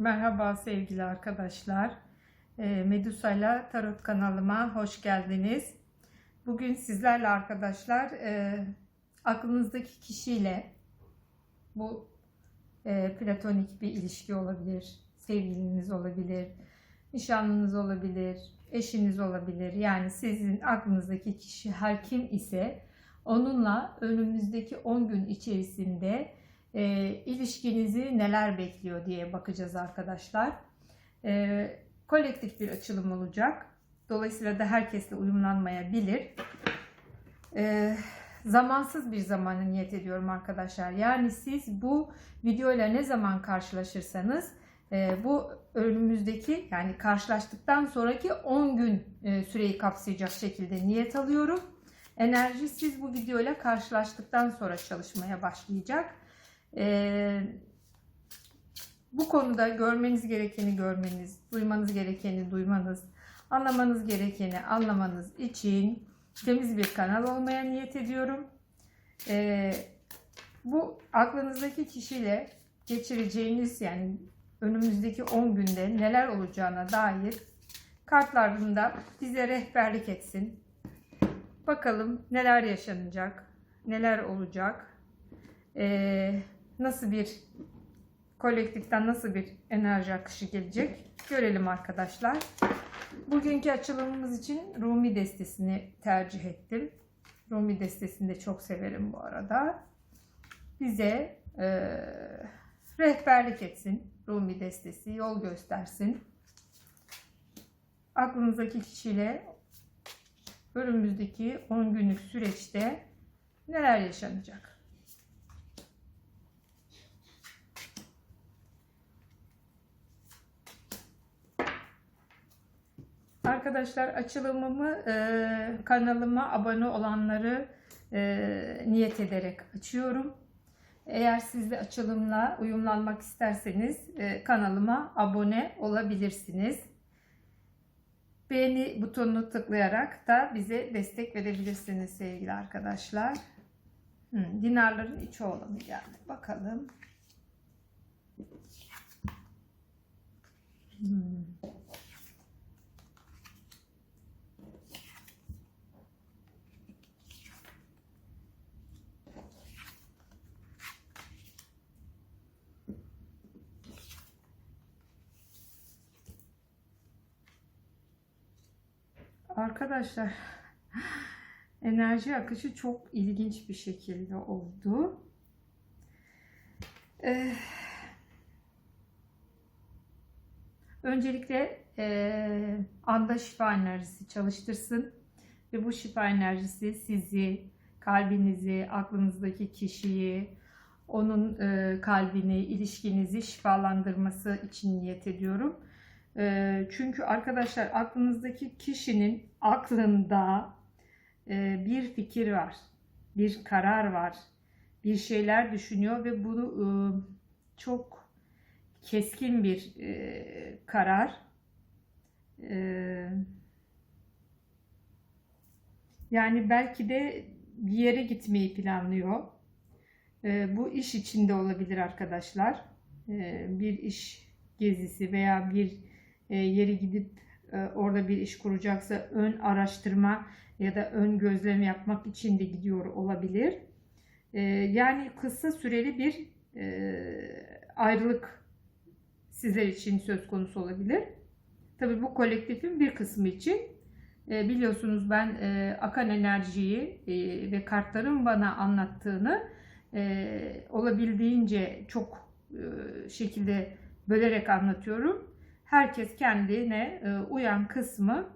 Merhaba sevgili arkadaşlar. Ee, Medusa ile Tarot kanalıma hoş geldiniz. Bugün sizlerle arkadaşlar e, aklınızdaki kişiyle bu e, platonik bir ilişki olabilir, sevgiliniz olabilir, nişanlınız olabilir, eşiniz olabilir. Yani sizin aklınızdaki kişi her kim ise onunla önümüzdeki 10 gün içerisinde e, ilişkinizi neler bekliyor diye bakacağız arkadaşlar. E, kolektif bir açılım olacak. Dolayısıyla da herkesle uyumlanmayabilir. E, zamansız bir zamanı niyet ediyorum arkadaşlar. Yani siz bu videoyla ne zaman karşılaşırsanız e, bu önümüzdeki yani karşılaştıktan sonraki 10 gün e, süreyi kapsayacak şekilde niyet alıyorum. Enerji siz bu videoyla karşılaştıktan sonra çalışmaya başlayacak. Ee, bu konuda görmeniz gerekeni görmeniz, duymanız gerekeni duymanız, anlamanız gerekeni anlamanız için temiz bir kanal olmaya niyet ediyorum. Ee, bu aklınızdaki kişiyle geçireceğiniz yani önümüzdeki 10 günde neler olacağına dair kartlarında bize rehberlik etsin. Bakalım neler yaşanacak, neler olacak. Ee, nasıl bir kolektiften nasıl bir enerji akışı gelecek görelim arkadaşlar. Bugünkü açılımımız için Rumi destesini tercih ettim. Rumi destesini de çok severim bu arada. Bize e, rehberlik etsin Rumi destesi, yol göstersin. Aklınızdaki kişiyle önümüzdeki 10 günlük süreçte neler yaşanacak? Arkadaşlar açılımımı e, kanalıma abone olanları e, niyet ederek açıyorum. Eğer siz de açılımla uyumlanmak isterseniz e, kanalıma abone olabilirsiniz. Beğeni butonunu tıklayarak da bize destek verebilirsiniz sevgili arkadaşlar. Hmm, dinarların içi olanı geldi. Bakalım. Hmm. Arkadaşlar enerji akışı çok ilginç bir şekilde oldu. Ee, öncelikle e, anda şifa enerjisi çalıştırsın ve bu şifa enerjisi sizi, kalbinizi, aklınızdaki kişiyi, onun e, kalbini, ilişkinizi şifalandırması için niyet ediyorum. Çünkü arkadaşlar aklınızdaki kişinin aklında bir fikir var, bir karar var, bir şeyler düşünüyor ve bunu çok keskin bir karar. Yani belki de bir yere gitmeyi planlıyor. Bu iş içinde olabilir arkadaşlar. Bir iş gezisi veya bir e, yere gidip e, orada bir iş kuracaksa ön araştırma ya da ön gözlem yapmak için de gidiyor olabilir. E, yani kısa süreli bir ayrılık sizler için söz konusu olabilir. Tabi bu kolektifin bir kısmı için biliyorsunuz ben akan enerjiyi ve kartların bana anlattığını olabildiğince çok şekilde bölerek anlatıyorum herkes kendine e, uyan kısmı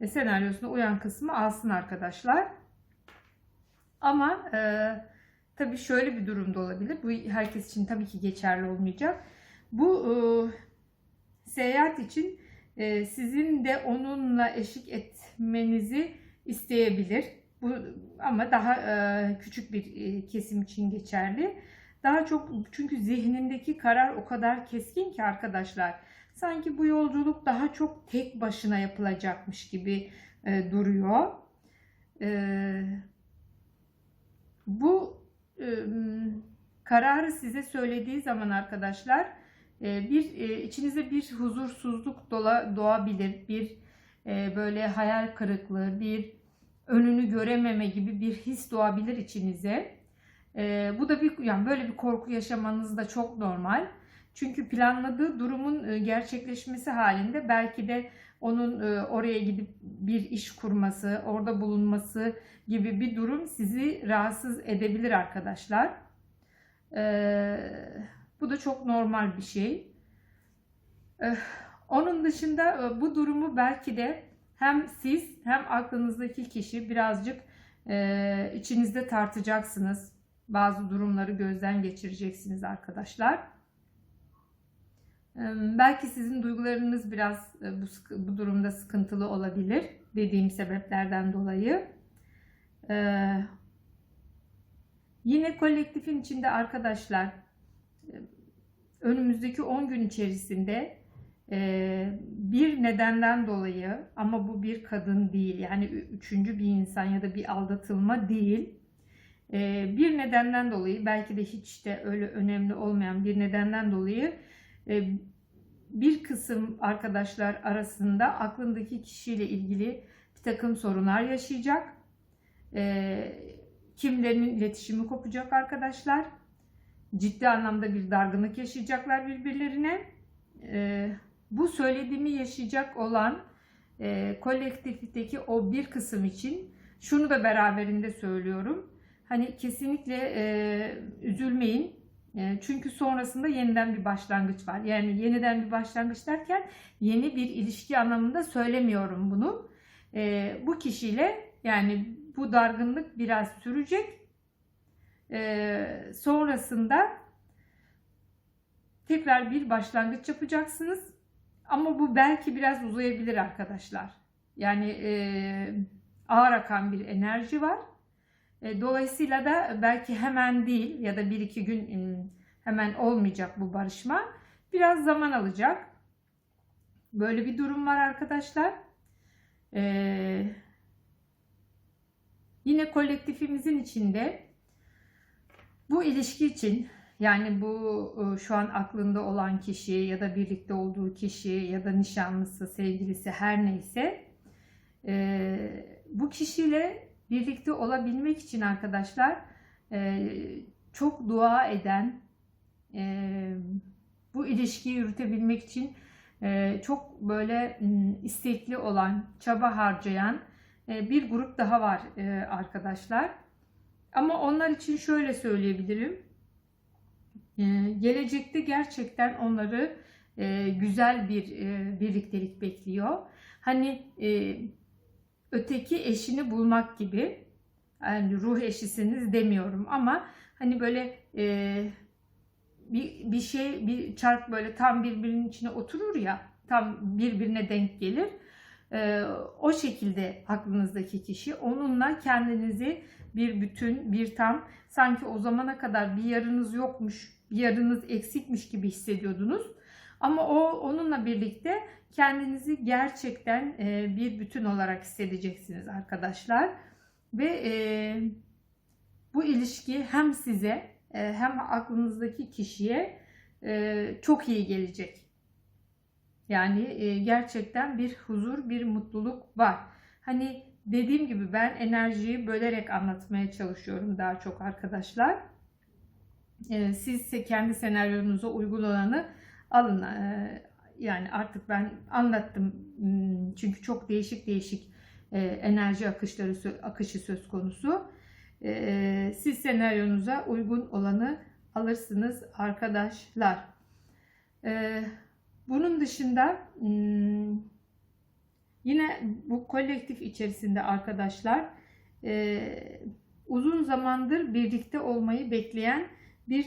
ve senaryosuna uyan kısmı alsın arkadaşlar. Ama e, tabii şöyle bir durumda olabilir. Bu herkes için tabii ki geçerli olmayacak. Bu e, seyahat için e, sizin de onunla eşlik etmenizi isteyebilir. Bu ama daha e, küçük bir e, kesim için geçerli. Daha çok çünkü zihnindeki karar o kadar keskin ki arkadaşlar sanki bu yolculuk daha çok tek başına yapılacakmış gibi e, duruyor. E, bu e, kararı size söylediği zaman arkadaşlar e, bir e, içinize bir huzursuzluk dola, doğabilir. Bir e, böyle hayal kırıklığı, bir önünü görememe gibi bir his doğabilir içinize. E, bu da bir yani böyle bir korku yaşamanız da çok normal. Çünkü planladığı durumun e, gerçekleşmesi halinde belki de onun e, oraya gidip bir iş kurması, orada bulunması gibi bir durum sizi rahatsız edebilir arkadaşlar. E, bu da çok normal bir şey. Onun dışında bu durumu belki de hem siz hem aklınızdaki kişi birazcık içinizde tartacaksınız. Bazı durumları gözden geçireceksiniz arkadaşlar. Belki sizin duygularınız biraz bu, bu durumda sıkıntılı olabilir dediğim sebeplerden dolayı. Ee, yine kolektifin içinde arkadaşlar önümüzdeki 10 gün içerisinde e, bir nedenden dolayı ama bu bir kadın değil yani üçüncü bir insan ya da bir aldatılma değil. E, bir nedenden dolayı belki de hiç de öyle önemli olmayan bir nedenden dolayı e, bir kısım arkadaşlar arasında aklındaki kişiyle ilgili bir takım sorunlar yaşayacak. E, kimlerinin iletişimi kopacak arkadaşlar. Ciddi anlamda bir dargınlık yaşayacaklar birbirlerine. E, bu söylediğimi yaşayacak olan kolektifteki o bir kısım için şunu da beraberinde söylüyorum. Hani kesinlikle üzülmeyin ee, çünkü sonrasında yeniden bir başlangıç var. Yani yeniden bir başlangıç derken yeni bir ilişki anlamında söylemiyorum bunu. Ee, bu kişiyle yani bu dargınlık biraz sürecek. Ee, sonrasında tekrar bir başlangıç yapacaksınız. Ama bu belki biraz uzayabilir arkadaşlar. Yani e, ağır akan bir enerji var. E, dolayısıyla da belki hemen değil ya da bir iki gün hemen olmayacak bu barışma. Biraz zaman alacak. Böyle bir durum var arkadaşlar. Ee, yine kolektifimizin içinde bu ilişki için yani bu e, şu an aklında olan kişi ya da birlikte olduğu kişi ya da nişanlısı, sevgilisi her neyse e, bu kişiyle birlikte olabilmek için arkadaşlar e, çok dua eden, e, bu ilişkiyi yürütebilmek için e, çok böyle istekli olan, çaba harcayan bir grup daha var arkadaşlar. Ama onlar için şöyle söyleyebilirim. Gelecekte gerçekten onları güzel bir birliktelik bekliyor. Hani öteki eşini bulmak gibi yani ruh eşisiniz demiyorum ama hani böyle e, bir, bir şey bir çark böyle tam birbirinin içine oturur ya tam birbirine denk gelir. E, o şekilde aklınızdaki kişi onunla kendinizi bir bütün bir tam sanki o zamana kadar bir yarınız yokmuş bir yarınız eksikmiş gibi hissediyordunuz. Ama o onunla birlikte kendinizi gerçekten e, bir bütün olarak hissedeceksiniz arkadaşlar. Ve e, bu ilişki hem size e, hem aklınızdaki kişiye e, çok iyi gelecek. Yani e, gerçekten bir huzur, bir mutluluk var. Hani dediğim gibi ben enerjiyi bölerek anlatmaya çalışıyorum daha çok arkadaşlar. E, siz kendi senaryonuza uygun olanı alın. E, yani artık ben anlattım hmm, çünkü çok değişik değişik e, enerji akışları akışı söz konusu. E, siz senaryonuza uygun olanı alırsınız arkadaşlar. E, bunun dışında hmm, yine bu kolektif içerisinde arkadaşlar uzun zamandır birlikte olmayı bekleyen bir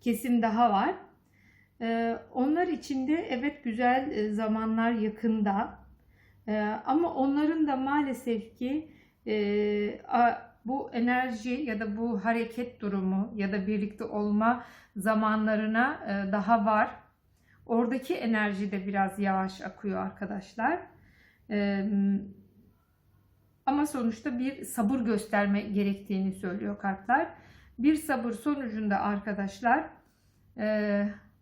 kesim daha var. Ee, onlar için de evet güzel e, zamanlar yakında. Ee, ama onların da maalesef ki e, bu enerji ya da bu hareket durumu ya da birlikte olma zamanlarına e, daha var. Oradaki enerji de biraz yavaş akıyor arkadaşlar. Ee, ama sonuçta bir sabır gösterme gerektiğini söylüyor kartlar. Bir sabır sonucunda arkadaşlar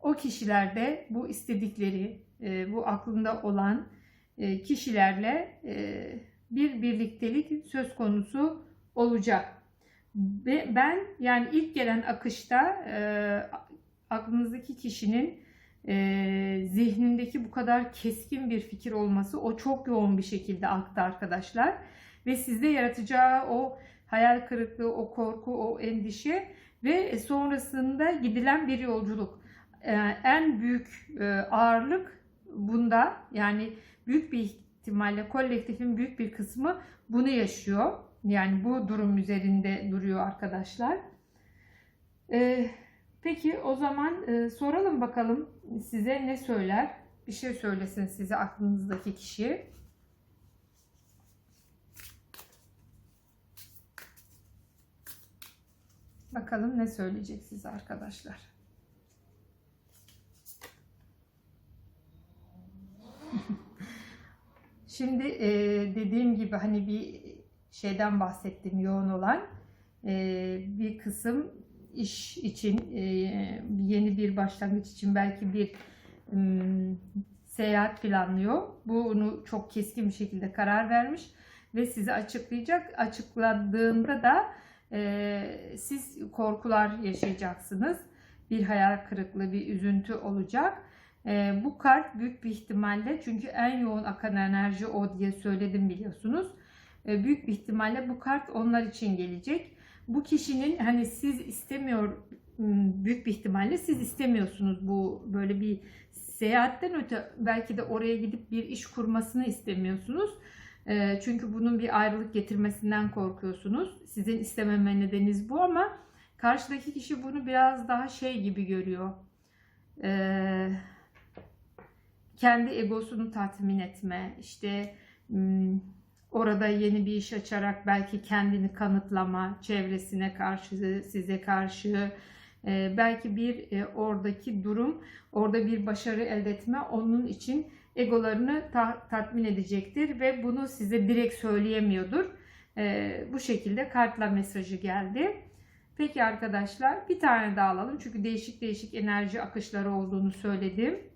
o kişilerde bu istedikleri, e, bu aklında olan e, kişilerle e, bir birliktelik söz konusu olacak. Ve ben yani ilk gelen akışta aklınızdaki kişinin zihnindeki bu kadar keskin bir fikir olması o çok yoğun bir şekilde aktı arkadaşlar. Ve sizde yaratacağı o hayal kırıklığı, o korku, o endişe ve sonrasında gidilen bir yolculuk. E, en büyük e, ağırlık bunda yani büyük bir ihtimalle kolektifin büyük bir kısmı bunu yaşıyor. Yani bu durum üzerinde duruyor arkadaşlar. Ee, peki o zaman e, soralım bakalım size ne söyler? Bir şey söylesin size aklınızdaki kişi. Bakalım ne söyleyecek size arkadaşlar. Şimdi e, dediğim gibi hani bir şeyden bahsettim yoğun olan e, bir kısım iş için e, yeni bir başlangıç için belki bir m, seyahat planlıyor. Bunu çok keskin bir şekilde karar vermiş ve size açıklayacak. Açıkladığında da e, siz korkular yaşayacaksınız. Bir hayal kırıklığı, bir üzüntü olacak. E, bu kart büyük bir ihtimalle çünkü en yoğun akan enerji o diye söyledim biliyorsunuz. E, büyük bir ihtimalle bu kart onlar için gelecek. Bu kişinin hani siz istemiyor büyük bir ihtimalle siz istemiyorsunuz bu böyle bir seyahatten öte belki de oraya gidip bir iş kurmasını istemiyorsunuz. E, çünkü bunun bir ayrılık getirmesinden korkuyorsunuz. Sizin istememe nedeniniz bu ama karşıdaki kişi bunu biraz daha şey gibi görüyor. Eee kendi egosunu tatmin etme, işte orada yeni bir iş açarak belki kendini kanıtlama, çevresine karşı, size karşı, belki bir oradaki durum, orada bir başarı elde etme onun için egolarını ta- tatmin edecektir ve bunu size direkt söyleyemiyordur. Bu şekilde kartla mesajı geldi. Peki arkadaşlar bir tane daha alalım çünkü değişik değişik enerji akışları olduğunu söyledim.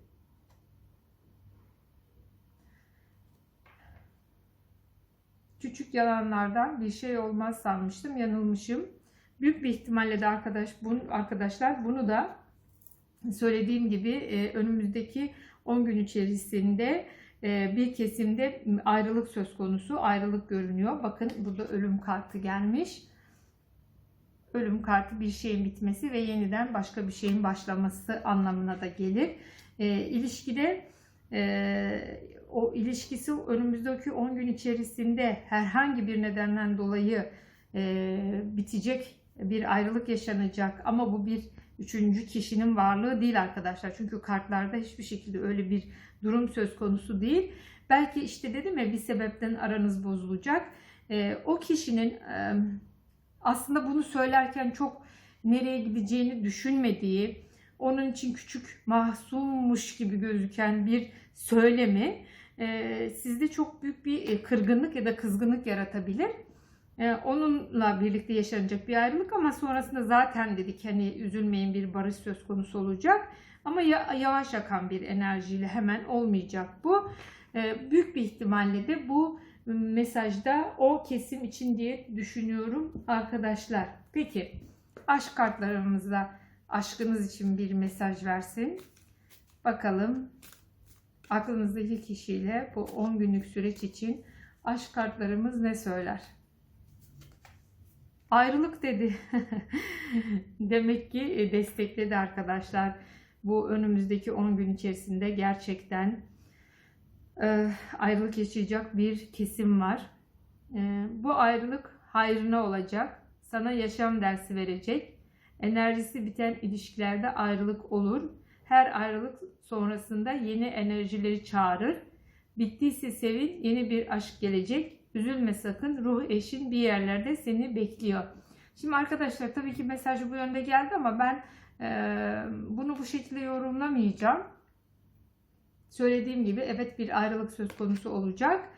Küçük yalanlardan bir şey olmaz sanmıştım. Yanılmışım. Büyük bir ihtimalle de arkadaş, bunu, arkadaşlar bunu da söylediğim gibi e, önümüzdeki 10 gün içerisinde e, bir kesimde ayrılık söz konusu. Ayrılık görünüyor. Bakın burada ölüm kartı gelmiş. Ölüm kartı bir şeyin bitmesi ve yeniden başka bir şeyin başlaması anlamına da gelir. E, ilişkide e, o ilişkisi önümüzdeki 10 gün içerisinde herhangi bir nedenden dolayı e, bitecek bir ayrılık yaşanacak ama bu bir üçüncü kişinin varlığı değil arkadaşlar. Çünkü kartlarda hiçbir şekilde öyle bir durum söz konusu değil. Belki işte dedim ya bir sebepten aranız bozulacak. E, o kişinin e, aslında bunu söylerken çok nereye gideceğini düşünmediği, onun için küçük mahsummuş gibi gözüken bir söylemi e, sizde çok büyük bir e, kırgınlık ya da kızgınlık yaratabilir. E, onunla birlikte yaşanacak bir ayrılık ama sonrasında zaten dedik hani üzülmeyin bir barış söz konusu olacak. Ama ya, yavaş akan bir enerjiyle hemen olmayacak bu. E, büyük bir ihtimalle de bu mesajda o kesim için diye düşünüyorum arkadaşlar. Peki aşk kartlarımızda aşkınız için bir mesaj versin. Bakalım aklınızdaki kişiyle bu 10 günlük süreç için aşk kartlarımız ne söyler? Ayrılık dedi. Demek ki e, destekledi arkadaşlar. Bu önümüzdeki 10 gün içerisinde gerçekten e, ayrılık yaşayacak bir kesim var. E, bu ayrılık hayrına olacak. Sana yaşam dersi verecek. Enerjisi biten ilişkilerde ayrılık olur. Her ayrılık sonrasında yeni enerjileri çağırır. Bittiyse sevin, yeni bir aşk gelecek. Üzülme sakın, ruh eşin bir yerlerde seni bekliyor. Şimdi arkadaşlar tabii ki mesaj bu yönde geldi ama ben e, bunu bu şekilde yorumlamayacağım. Söylediğim gibi evet bir ayrılık söz konusu olacak.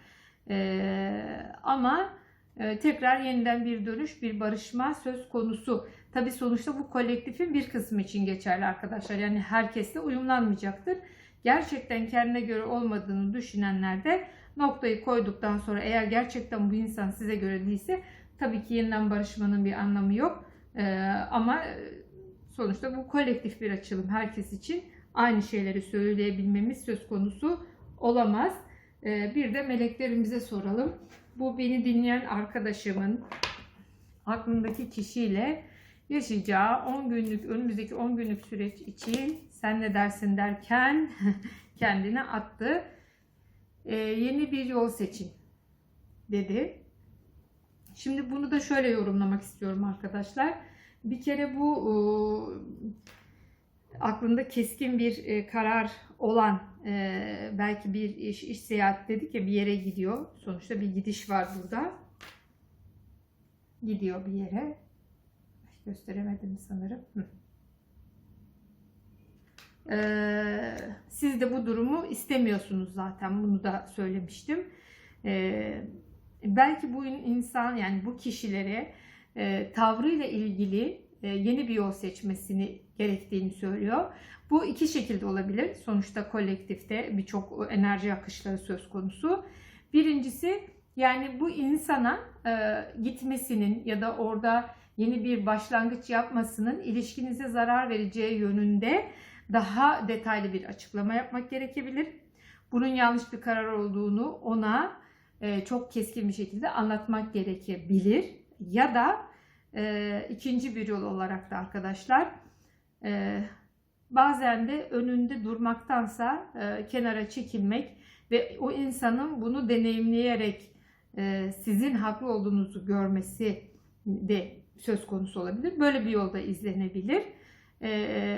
E, ama e, tekrar yeniden bir dönüş, bir barışma söz konusu. Tabi sonuçta bu kolektifin bir kısmı için geçerli arkadaşlar. Yani herkesle uyumlanmayacaktır. Gerçekten kendine göre olmadığını düşünenler de noktayı koyduktan sonra eğer gerçekten bu insan size göre değilse tabii ki yeniden barışmanın bir anlamı yok. Ee, ama sonuçta bu kolektif bir açılım herkes için aynı şeyleri söyleyebilmemiz söz konusu olamaz. Ee, bir de meleklerimize soralım. Bu beni dinleyen arkadaşımın aklındaki kişiyle yaşayacağı 10 günlük önümüzdeki 10 günlük süreç için sen ne dersin derken kendine attı. Ee, yeni bir yol seçin dedi. Şimdi bunu da şöyle yorumlamak istiyorum arkadaşlar. Bir kere bu e, aklında keskin bir e, karar olan e, belki bir iş, iş seyahat dedik ya bir yere gidiyor. Sonuçta bir gidiş var burada. Gidiyor bir yere. Gösteremedim sanırım. Ee, siz de bu durumu istemiyorsunuz zaten. Bunu da söylemiştim. Ee, belki bu insan yani bu kişilere e, tavrıyla ilgili e, yeni bir yol seçmesini gerektiğini söylüyor. Bu iki şekilde olabilir. Sonuçta kolektifte birçok enerji akışları söz konusu. Birincisi yani bu insana e, gitmesinin ya da orada yeni bir başlangıç yapmasının ilişkinize zarar vereceği yönünde daha detaylı bir açıklama yapmak gerekebilir. Bunun yanlış bir karar olduğunu ona e, çok keskin bir şekilde anlatmak gerekebilir. Ya da e, ikinci bir yol olarak da arkadaşlar e, bazen de önünde durmaktansa kenara çekilmek ve o insanın bunu deneyimleyerek sizin haklı olduğunuzu görmesi de söz konusu olabilir. Böyle bir yolda izlenebilir. E,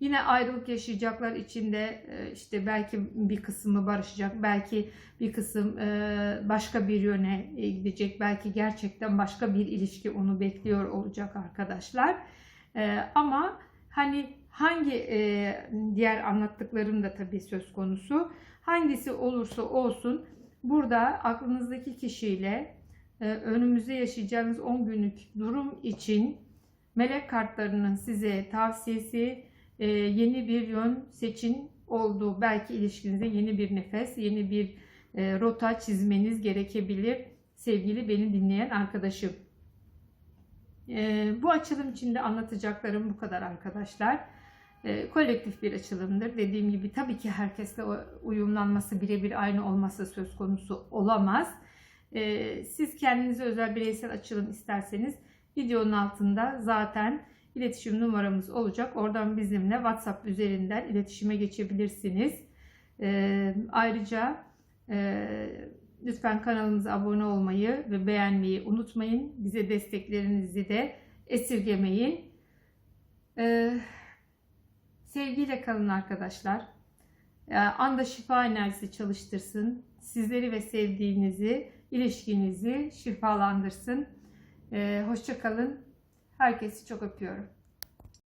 yine ayrılık yaşayacaklar içinde e, işte belki bir kısmı barışacak, belki bir kısım e, başka bir yöne gidecek, belki gerçekten başka bir ilişki onu bekliyor olacak arkadaşlar. E, ama hani hangi diğer anlattıklarım da tabii söz konusu. Hangisi olursa olsun burada aklınızdaki kişiyle önümüzde yaşayacağınız 10 günlük durum için melek kartlarının size tavsiyesi e, yeni bir yön seçin olduğu belki ilişkinize yeni bir nefes, yeni bir e, rota çizmeniz gerekebilir sevgili beni dinleyen arkadaşım. E, bu açılım içinde anlatacaklarım bu kadar arkadaşlar. Kolektif bir açılımdır. Dediğim gibi tabii ki herkesle uyumlanması, birebir aynı olması söz konusu olamaz. E, siz kendinize özel bireysel açılım isterseniz videonun altında zaten iletişim numaramız olacak. Oradan bizimle WhatsApp üzerinden iletişime geçebilirsiniz. E, ayrıca e, lütfen kanalımıza abone olmayı ve beğenmeyi unutmayın. Bize desteklerinizi de esirgemeyin. E, sevgiyle kalın arkadaşlar. Anda şifa enerjisi çalıştırsın. Sizleri ve sevdiğinizi, ilişkinizi şifalandırsın. E, hoşça kalın. Herkesi çok öpüyorum.